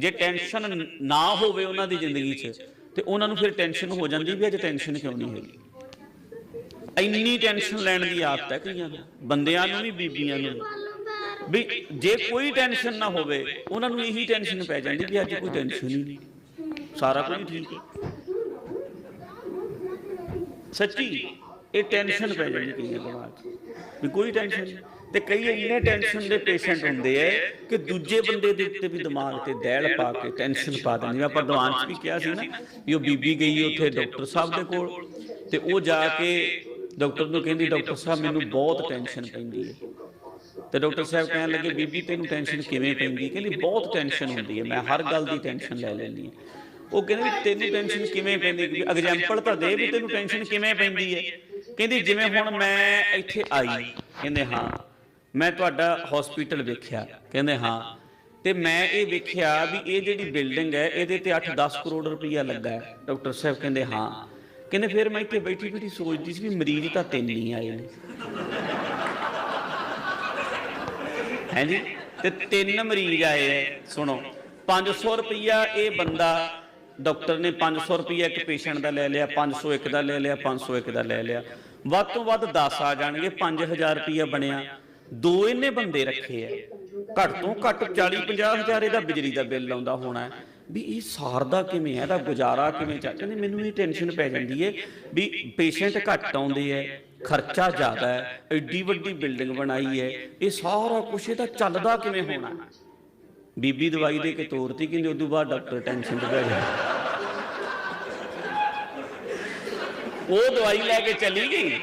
ਜੇ ਟੈਨਸ਼ਨ ਨਾ ਹੋਵੇ ਉਹਨਾਂ ਦੀ ਜ਼ਿੰਦਗੀ 'ਚ, ਤੇ ਉਹਨਾਂ ਨੂੰ ਫਿਰ ਟੈਨਸ਼ਨ ਹੋ ਜਾਂਦੀ ਵੀ ਅੱਜ ਟੈਨਸ਼ਨ ਕਿਉਂ ਨਹੀਂ ਹੈਗੀ? ਇੰਨੀ ਟੈਨਸ਼ਨ ਲੈਣ ਦੀ ਆਦਤ ਹੈ ਕਈਆਂ ਨੂੰ, ਬੰਦਿਆਂ ਨੂੰ ਵੀ, ਬੀਬੀਆਂ ਨੂੰ ਵੀ। ਜੇ ਕੋਈ ਟੈਨਸ਼ਨ ਨਾ ਹੋਵੇ, ਉਹਨਾਂ ਨੂੰ ਇਹੀ ਟੈਨਸ਼ਨ ਪੈ ਜਾਂਦੀ ਵੀ ਅੱਜ ਕੋਈ ਟੈਨਸ਼ਨ ਹੀ ਨਹੀਂ। ਸਾਰਾ ਕੁਝ ਠੀਕ ਹੈ। ਸੱਚੀ, ਇਹ ਟੈਨਸ਼ਨ ਪੈ ਜਾਂਦੀ ਕਈਆਂ ਦਿਮਾਗ 'ਚ। ਵੀ ਕੋਈ ਟੈਨਸ਼ਨ ਨਹੀਂ। ਤੇ ਕਈ ਇੰਨੇ ਟੈਨਸ਼ਨ ਦੇ ਪੇਸ਼ੈਂਟ ਹੁੰਦੇ ਐ ਕਿ ਦੂਜੇ ਬੰਦੇ ਦੇ ਉੱਤੇ ਵੀ ਦਿਮਾਗ ਤੇ ਦਹਿਲ ਪਾ ਕੇ ਟੈਨਸ਼ਨ ਪਾ ਦਿੰਦੇ ਆ। ਆਪਾਂ ਦੀਵਾਨ 'ਚ ਵੀ ਕਿਹਾ ਸੀ ਨਾ ਵੀ ਉਹ ਬੀਬੀ ਗਈ ਉੱਥੇ ਡਾਕਟਰ ਸਾਹਿਬ ਦੇ ਕੋਲ ਤੇ ਉਹ ਜਾ ਕੇ ਡਾਕਟਰ ਨੂੰ ਕਹਿੰਦੀ ਡਾਕਟਰ ਸਾਹਿਬ ਮੈਨੂੰ ਬਹੁਤ ਟੈਨਸ਼ਨ ਪੈਂਦੀ ਹੈ। ਤੇ ਡਾਕਟਰ ਸਾਹਿਬ ਕਹਿਣ ਲੱਗੇ ਬੀਬੀ ਤੈਨੂੰ ਟੈਨਸ਼ਨ ਕਿਵੇਂ ਪੈਂਦੀ ਕਹਿੰਦੀ ਬਹੁਤ ਟੈਨਸ਼ਨ ਹੁੰਦੀ ਹੈ। ਮੈਂ ਹਰ ਗੱਲ ਦੀ ਟੈਨਸ਼ਨ ਲੈ ਲੈਂਦੀ ਹਾਂ। ਉਹ ਕਹਿੰਦੇ ਵੀ ਤੈਨੂੰ ਟੈਨਸ਼ਨ ਕਿਵੇਂ ਪੈਂਦੀ ਕਿ ਐਗਜ਼ਾਮਪਲ ਤਾਂ ਦੇ ਵੀ ਤੈਨੂੰ ਟੈਨਸ਼ਨ ਕਿਵੇਂ ਪੈਂਦੀ ਹੈ? ਕਹਿੰਦੀ ਜਿਵੇਂ ਹੁਣ ਮੈਂ ਇੱਥੇ ਆਈ ਕਹਿੰਦੇ ਹਾਂ ਮੈਂ ਤੁਹਾਡਾ ਹਸਪੀਟਲ ਵੇਖਿਆ। ਕਹਿੰਦੇ, ਹਾਂ। ਤੇ ਮੈਂ ਇਹ ਵੇਖਿਆ ਵੀ ਇਹ ਜਿਹੜੀ ਬਿਲਡਿੰਗ ਹੈ, ਇਹਦੇ ਤੇ 8-10 ਕਰੋੜ ਰੁਪਈਆ ਲੱਗਾ ਹੈ। ਡਾਕਟਰ ਸਾਹਿਬ ਕਹਿੰਦੇ, ਹਾਂ। ਕਹਿੰਦੇ, ਫਿਰ ਮੈਂ ਇੱਥੇ ਬੈਠੀ ਬੈਠੀ ਸੋਚਦੀ ਸੀ ਵੀ ਮਰੀਜ਼ ਤਾਂ ਤਿੰਨ ਹੀ ਆਏ ਨੇ। ਹੈ ਤੇ ਤਿੰਨ ਮਰੀਜ਼ ਆਏ ਹੈ ਸੁਣੋ। 500 ਰੁਪਈਆ ਇਹ ਬੰਦਾ, ਡਾਕਟਰ ਨੇ 500 ਰੁਪਈਆ ਇੱਕ ਪੇਸ਼ੈਂਟ ਦਾ ਲੈ ਲਿਆ 500 ਇੱਕ ਦਾ ਲੈ ਲਿਆ 500 ਇੱਕ ਦਾ ਲੈ ਲਿਆ। ਵੱਧ ਤੋਂ ਵੱਧ 10 ਆ ਜਾਣਗੇ 5000 ਰੁਪਈਆ ਬਣਿਆ। ਦੋ ਇਹਨੇ ਬੰਦੇ ਰੱਖੇ ਐ ਘੱਟ ਤੋਂ ਘੱਟ 40 50 ਹਜ਼ਾਰ ਇਹਦਾ ਬਿਜਲੀ ਦਾ ਬਿੱਲ ਆਉਂਦਾ ਹੋਣਾ ਵੀ ਇਹ ਸਾਰਦਾ ਕਿਵੇਂ ਹੈ ਇਹਦਾ ਗੁਜ਼ਾਰਾ ਕਿਵੇਂ ਚੱਲ? ਕਹਿੰਦੇ ਮੈਨੂੰ ਇਹ ਟੈਨਸ਼ਨ ਪੈ ਜਾਂਦੀ ਹੈ ਵੀ ਪੇਸ਼ੈਂਟ ਘੱਟ ਆਉਂਦੇ ਐ ਖਰਚਾ ਜ਼ਿਆਦਾ ਹੈ, ਐਡੀ ਵੱਡੀ ਬਿਲਡਿੰਗ ਬਣਾਈ ਹੈ, ਇਹ ਸਾਰਾ ਕੁਝ ਇਹਦਾ ਚੱਲਦਾ ਕਿਵੇਂ ਹੋਣਾ? ਬੀਬੀ ਦਵਾਈ ਦੇ ਕੇ ਤੋਰਤੀ, ਕਹਿੰਦੇ ਉਦੋਂ ਬਾਅਦ ਡਾਕਟਰ ਟੈਨਸ਼ਨ ਚ ਪੈ ਗਿਆ। ਉਹ ਦਵਾਈ ਲੈ ਕੇ ਚਲੀ ਗਈ।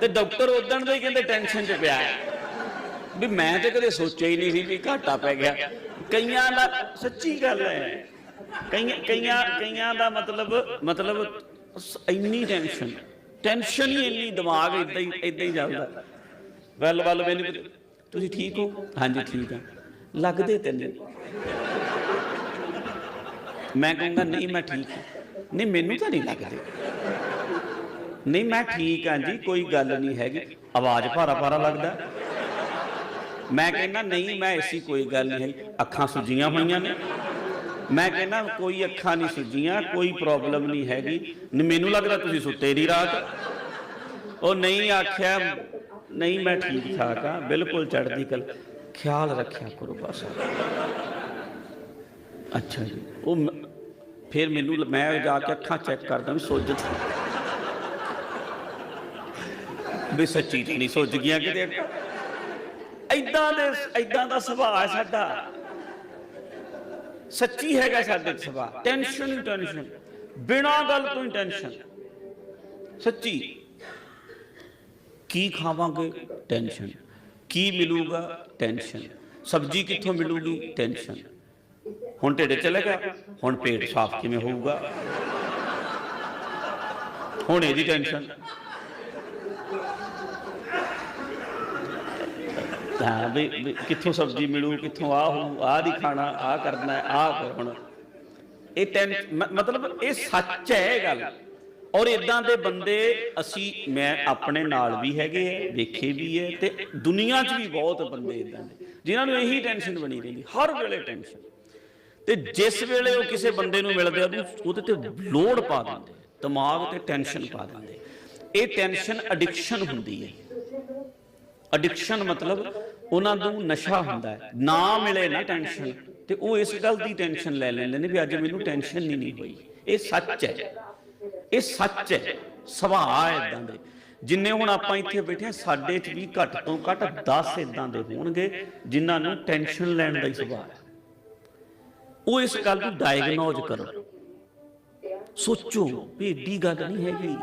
ਤੇ ਡਾਕਟਰ ਉਦਣ ਦੇ ਕਹਿੰਦੇ ਟੈਨਸ਼ਨ ਚ ਪਿਆ ਵੀ ਮੈਂ ਤੇ ਕਦੇ ਸੋਚਿਆ ਹੀ ਨਹੀਂ ਸੀ ਵੀ ਘਾਟਾ ਪੈ ਗਿਆ। ਕਈਆਂ ਦਾ, ਸੱਚੀ ਗੱਲ ਹੈ। ਕਈਆਂ ਕਈਆਂ ਕਈਆਂ ਦਾ ਮਤਲਬ ਮਤਲਬ ਇੰਨੀ ਟੈਨਸ਼ਨ ਟੈਨਸ਼ਨ ਹੀ ਇੰਨੀ ਦਿਮਾਗ ਇਦਾਂ ਹੀ ਇਦਾਂ ਹੀ ਚੱਲਦਾ। ਵੱਲ ਵੱਲ ਮੈਨੂੰ ਤੁਸੀਂ ਠੀਕ ਹੋ? ਹਾਂਜੀ, ਠੀਕ ਆ ਲੱਗਦੇ ਤੈਨੂੰ ਮੈਂ ਕਹੂੰਗਾ, ਨਹੀਂ, ਮੈਂ ਠੀਕ ਹਾਂ। ਨਹੀਂ, ਮੈਨੂੰ ਤਾਂ ਨਹੀਂ ਲੱਗਦੇ। ਨਹੀਂ, ਮੈਂ ਠੀਕ ਹਾਂ ਜੀ, ਕੋਈ ਗੱਲ ਨਹੀਂ ਹੈਗੀ। ਆਵਾਜ਼ ਭਾਰਾ ਭਾਰਾ ਲੱਗਦਾ। ਮੈਂ ਕਹਿੰਦਾ, ਨਹੀਂ, ਮੈਂ ਐਸੀ ਕੋਈ ਗੱਲ ਨਹੀਂ ਹੈ ਅੱਖਾਂ ਸੁੱਜੀਆਂ ਹੋਈਆਂ ਨੇ। ਮੈਂ ਕਹਿੰਦਾ, ਕੋਈ ਅੱਖਾਂ ਨਹੀਂ ਸੁੱਜੀਆਂ, ਕੋਈ ਪ੍ਰੋਬਲਮ ਨਹੀਂ ਹੈਗੀ। ਨ- ਮੈਨੂੰ ਲੱਗਦਾ ਤੁਸੀਂ ਸੁੱਤੇ ਨਹੀਂ ਰਾਤ। ਉਹ ਨਹੀਂ ਆਖਿਆ, ਨਹੀਂ, ਮੈਂ ਠੀਕ ਠਾਕ ਆ ਬਿਲਕੁਲ ਚੜ੍ਹਦੀ ਕਲ। ਖਿਆਲ ਰੱਖਿਆ ਕਰੋ ਬਸ। ਅੱਛਾ ਜੀ। ਉਹ ਮ- ਫਿਰ ਮੈਨੂੰ ਮੈਂ ਜਾ ਕੇ ਅੱਖਾਂ ਚੈੱਕ ਕਰਦਾ ਵੀ ਸੁੱਜ ਵੀ ਸੱਚੀ ਤੇ ਨਹੀਂ ਸੁੱਜ ਗਈਆਂ ਕਿਤੇ। ਐਦਾਂ ਦੇ ਐਦਾਂ ਦਾ ਸੁਭਾਅ ਹੈ ਸਾਡਾ। ਸੱਚੀ ਹੈਗਾ ਸਾਡੇ ਸੁਭਾਅ। ਟੈਨਸ਼ਨ ਹੀ ਟੈਨਸ਼ਨ ਬਿਨਾਂ ਗੱਲ ਤੋਂ ਹੀ ਟੈਨਸ਼ਨ ਸੱਚੀ। ਕੀ ਖਾਵਾਂਗੇ? ਟੈਨਸ਼ਨ ਕੀ ਮਿਲੂਗਾ? ਟੈਨਸ਼ਨ ਸਬਜ਼ੀ ਕਿੱਥੋਂ ਮਿਲੂਗੀ? ਟੈਨਸ਼ਨ ਹੁਣ ਢਿੱਡ ਚਲੇਗਾ ਹੁਣ ਪੇਟ ਸਾਫ਼ ਕਿਵੇਂ ਹੋਊਗਾ? ਹੁਣ ਇਹਦੀ ਟੈਨਸ਼ਨ ਹਾਂ, ਵੀ ਕਿੱਥੋਂ ਸਬਜ਼ੀ ਮਿਲੂ, ਕਿੱਥੋਂ ਆ ਹੋਊ ਆ ਦੀ ਖਾਣਾ ਆ ਕਰਨਾ ਆ ਕਰਨਾ ਇਹ ਟੈਨ ਮ- ਮਤਲਬ ਇਹ ਸੱਚ ਹੈ ਇਹ ਗੱਲ। ਔਰ ਇਦਾਂ ਦੇ ਬੰਦੇ ਅਸੀਂ, ਮੈਂ ਆਪਣੇ ਨਾਲ ਵੀ ਹੈਗੇ ਐ ਵੇਖੇ ਵੀ ਐ ਤੇ ਦੁਨੀਆ 'ਚ ਵੀ ਬਹੁਤ ਬੰਦੇ ਇਦਾਂ ਦੇ, ਜਿਨ੍ਹਾਂ ਨੂੰ ਇਹੀ ਟੈਨਸ਼ਨ ਬਣੀ ਰਹਿੰਦੀ, ਹਰ ਵੇਲੇ ਟੈਨਸ਼ਨ। ਤੇ ਜਿਸ ਵੇਲੇ ਉਹ ਕਿਸੇ ਬੰਦੇ ਨੂੰ ਮਿਲਦੇ ਆ ਉਹਦੇ ਤੇ ਲੋਡ ਪਾ ਦਿੰਦੇ ਦਿਮਾਗ ਤੇ ਟੈਨਸ਼ਨ ਪਾ ਦਿੰਦੇ ਇਹ ਟੈਨਸ਼ਨ ਐਡਿਕਸ਼ਨ ਹੁੰਦੀ ਹੈ ਐਡਿਕਸ਼ਨ ਮਤਲਬ ਉਹਨਾਂ ਨੂੰ ਨਸ਼ਾ ਹੁੰਦਾ ਹੈ। ਨਾ ਮਿਲੇ ਨਾ ਟੈਨਸ਼ਨ ਤੇ ਉਹ ਇਸ ਗੱਲ ਦੀ ਟੈਨਸ਼ਨ ਲੈ ਲੈਂਦੇ ਨੇ ਵੀ ਅੱਜ ਮੈਨੂੰ ਟੈਨਸ਼ਨ ਨਹੀਂ ਨਹੀਂ ਹੋਈ। ਇਹ ਸੱਚ ਹੈ। ਇਹ ਸੱਚ ਹੈ। ਸੁਭਾਅ ਹੈ ਇਦਾਂ ਦੇ। ਜਿੰਨੇ ਹੁਣ ਆਪਾਂ ਇੱਥੇ ਬੈਠੇ ਹਾਂ, ਸਾਡੇ 'ਚ ਵੀ ਘੱਟ ਤੋਂ ਘੱਟ 10 ਇਦਾਂ ਦੇ ਹੋਣਗੇ, ਜਿਨ੍ਹਾਂ ਨੂੰ ਟੈਨਸ਼ਨ ਲੈਣ ਦਾ ਹੀ ਸੁਭਾਅ ਹੈ। ਉਹ ਇਸ ਗੱਲ ਨੂੰ ਡਾਇਗਨੋਜ਼ ਕਰੋ। ਸੋਚੋ ਵੀ ਏਡੀ ਗੱਲ ਨਹੀਂ ਹੈਗੀ।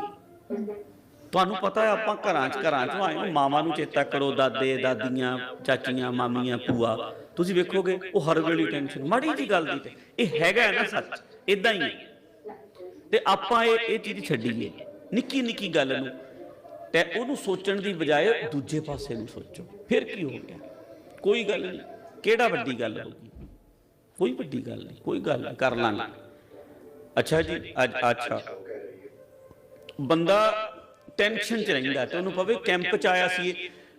ਤੁਹਾਨੂੰ ਪਤਾ ਹੈ ਆਪਾਂ ਘਰਾਂ 'ਚ ਘਰਾਂ 'ਚੋਂ ਆਏ ਹਾਂ, ਮਾਵਾਂ ਨੂੰ ਚੇਤਾ ਕਰੋ, ਦਾਦੇ, ਦਾਦੀਆਂ, ਚਾਚੀਆਂ, ਮਾਮੀਆਂ, ਭੂਆ। ਤੁਸੀਂ ਵੇਖੋਗੇ, ਉਹ ਹਰ ਵੇਲੇ ਟੈਨਸ਼ਨ ਮਾੜੀ ਜੀ ਗੱਲ ਦੀ ਤੇ। ਇਹ ਹੈਗਾ ਹੈ ਨਾ ਸੱਚ ਇਦਾਂ ਹੀ। ਤੇ ਆਪਾਂ ਇਹ ਇਹ ਚੀਜ਼ ਛੱਡੀਏ, ਨਿੱਕੀ ਨਿੱਕੀ ਗੱਲ ਨੂੰ। ਤੇ ਉਹਨੂੰ ਸੋਚਣ ਦੀ ਬਜਾਏ ਦੂਜੇ ਪਾਸੇ ਨੂੰ ਸੋਚੋ। ਫਿਰ ਕੀ ਹੋ ਗਿਆ? ਕੋਈ ਗੱਲ ਨਹੀਂ। ਕਿਹੜਾ ਵੱਡੀ ਗੱਲ ਹੋ ਗਈ? ਕੋਈ ਵੱਡੀ ਗੱਲ ਨਹੀਂ, ਕੋਈ ਗੱਲ ਨਹੀਂ, ਕਰ ਲਾਂਗੇ। ਅੱਛਾ ਜੀ, ਅੱਜ ਅੱਛਾ। ਬੰਦਾ ਟੈਨਸ਼ਨ ਚ ਰਹਿੰਦਾ ਤੇ ਉਹਨੂੰ ਪਵੇ ਕੈਂਪ ਚ ਆਇਆ ਸੀ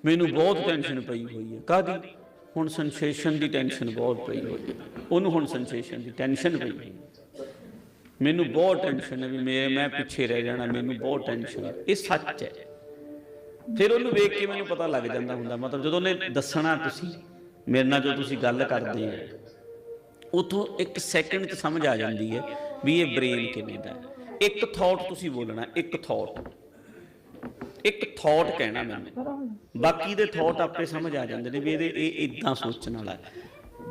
ਮੈਨੂੰ ਬਹੁਤ ਟੈਨਸ਼ਨ ਪਈ ਹੋਈ ਹੈ। ਕਾਦੀ ਹੁਣ ਸੈਂਸੇਸ਼ਨ ਦੀ ਟੈਨਸ਼ਨ ਬਹੁਤ ਪਈ ਹੋਈ ਹੈ। ਉਹਨੂੰ ਹੁਣ ਸੈਂਸੇਸ਼ਨ ਦੀ ਟੈਨਸ਼ਨ ਪਈ ਹੋਈ ਮੈਨੂੰ ਬਹੁਤ ਟੈਨਸ਼ਨ ਹੈ ਵੀ ਮੈਂ ਮੈਂ ਪਿੱਛੇ ਰਹਿ ਜਾਣਾ, ਮੈਨੂੰ ਬਹੁਤ ਟੈਨਸ਼ਨ ਹੈ। ਇਹ ਸੱਚ ਹੈ। ਫਿਰ ਉਹਨੂੰ ਵੇਖ ਕੇ ਮੈਨੂੰ ਪਤਾ ਲੱਗ ਜਾਂਦਾ ਹੁੰਦਾ। ਮਤਲਬ ਜਦੋਂ ਉਹਨੇ ਦੱਸਣਾ ਤੁਸੀਂ, ਮੇਰੇ ਨਾਲ ਜੋ ਤੁਸੀਂ ਗੱਲ ਕਰਦੇ ਆ ਉਥੋਂ ਇੱਕ ਸੈਕਿੰਡ 'ਚ ਸਮਝ ਆ ਜਾਂਦੀ ਹੈ ਵੀ ਇਹ ਬ੍ਰੇਨ ਕਿਵੇਂ ਦਾ ਇੱਕ ਥਾਟ ਤੁਸੀਂ ਬੋਲਣਾ, ਇੱਕ ਥਾਟ ਇੱਕ ਥਾਟ ਕਹਿਣਾ ਮੈਨੂੰ। ਬਾਕੀ ਦੇ ਥਾਟ ਆਪੇ ਸਮਝ ਆ ਜਾਂਦੇ ਨੇ ਵੀ ਇਹਦੇ ਇਹ ਇਦਾਂ ਸੋਚਣ ਵਾਲਾ ਹੈ।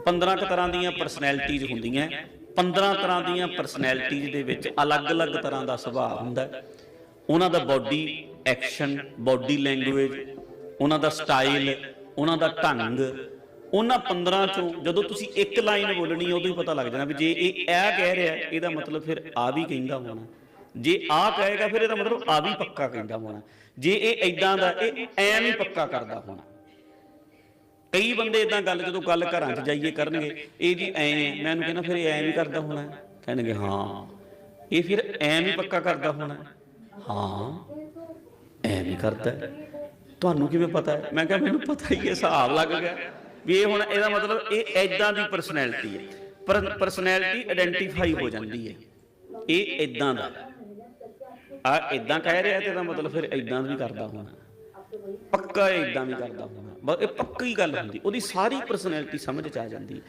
15 ਕੁ ਤਰ੍ਹਾਂ ਦੀਆਂ ਪਰਸਨੈਲਿਟੀਜ਼ ਹੁੰਦੀਆਂ 15 ਤਰ੍ਹਾਂ ਦੀਆਂ ਪਰਸਨੈਲਿਟੀਜ਼ ਦੇ ਵਿੱਚ ਅਲੱਗ-ਅਲੱਗ ਤਰ੍ਹਾਂ ਦਾ ਸੁਭਾਅ ਹੁੰਦਾ ਉਹਨਾਂ ਦਾ ਬਾਡੀ ਐਕਸ਼ਨ ਬਾਡੀ ਲੈਂਗੁਏਜ ਉਹਨਾਂ ਦਾ ਸਟਾਈਲ ਉਹਨਾਂ ਦਾ ਢੰਗ, ਉਹਨਾਂ 15 ਚੋਂ ਜਦੋਂ ਤੁਸੀਂ ਇੱਕ ਲਾਈਨ ਬੋਲਣੀ ਉਦੋਂ ਹੀ ਪਤਾ ਲੱਗ ਜਾਣਾ ਵੀ ਜੇ ਇਹ ਇਹ ਕਹਿ ਰਿਹਾ, ਇਹਦਾ ਮਤਲਬ ਫਿਰ ਆ ਵੀ ਕਹਿੰਦਾ ਹੋਣਾ। ਜੇ ਆ ਕਹੇਗਾ ਫਿਰ ਇਹਦਾ ਮਤਲਬ ਆ ਵੀ ਪੱਕਾ ਕਹਿੰਦਾ ਹੋਣਾ। ਜੇ ਇਹ ਐਦਾਂ ਦਾ, ਇਹ ਐਂ ਪੱਕਾ ਕਰਦਾ ਹੋਣਾ। ਕਈ ਬੰਦੇ ਇਦਾਂ ਗੱਲ ਜਦੋਂ ਗੱਲ ਘਰਾਂ 'ਚ ਜਾਈਏ ਕਰਨਗੇ, ਇਹ ਜੀ ਐ ਮੈਂ ਉਹਨੂੰ ਕਹਿੰਦਾ ਫਿਰ ਇਹ ਐਂ ਵੀ ਕਰਦਾ ਹੋਣਾ। ਕਹਿਣਗੇ ਹਾਂ, ਇਹ ਫਿਰ ਐਂ ਵੀ ਪੱਕਾ ਕਰਦਾ ਹੋਣਾ। ਹਾਂ, ਐ ਵੀ ਕਰਦਾ। ਤੁਹਾਨੂੰ ਕਿਵੇਂ ਪਤਾ? ਮੈਂ ਕਿਹਾ ਮੈਨੂੰ ਪਤਾ ਹੀ ਹੈ, ਹਿਸਾਬ ਲੱਗ ਗਿਆ। ਵੀ ਇਹ ਹੁਣ ਇਹਦਾ ਮਤਲਬ ਇਹ ਐਦਾਂ ਦੀ ਪਰਸਨੈਲਿਟੀ ਹੈ। ਪਰ ਪਰਸਨੈਲਿਟੀ ਆਇਡੈਂਟੀਫਾਈ ਹੋ ਜਾਂਦੀ ਹੈ। ਇਹ ਐਦਾਂ ਦਾ। ਆ ਐਦਾਂ ਕਹਿ ਰਿਹਾ ਤੇ ਇਹਦਾ ਮਤਲਬ ਫਿਰ ਐਦਾਂ ਵੀ ਕਰਦਾ ਹੋਣਾ ਪੱਕਾ ਇਦਾਂ ਵੀ ਕਰਦਾ ਹੋਣਾ ਬਸ ਇਹ ਪੱਕੀ ਗੱਲ ਹੁੰਦੀ। ਉਹਦੀ ਸਾਰੀ ਪਰਸਨੈਲਿਟੀ ਸਮਝ ਚ ਆ ਜਾਂਦੀ।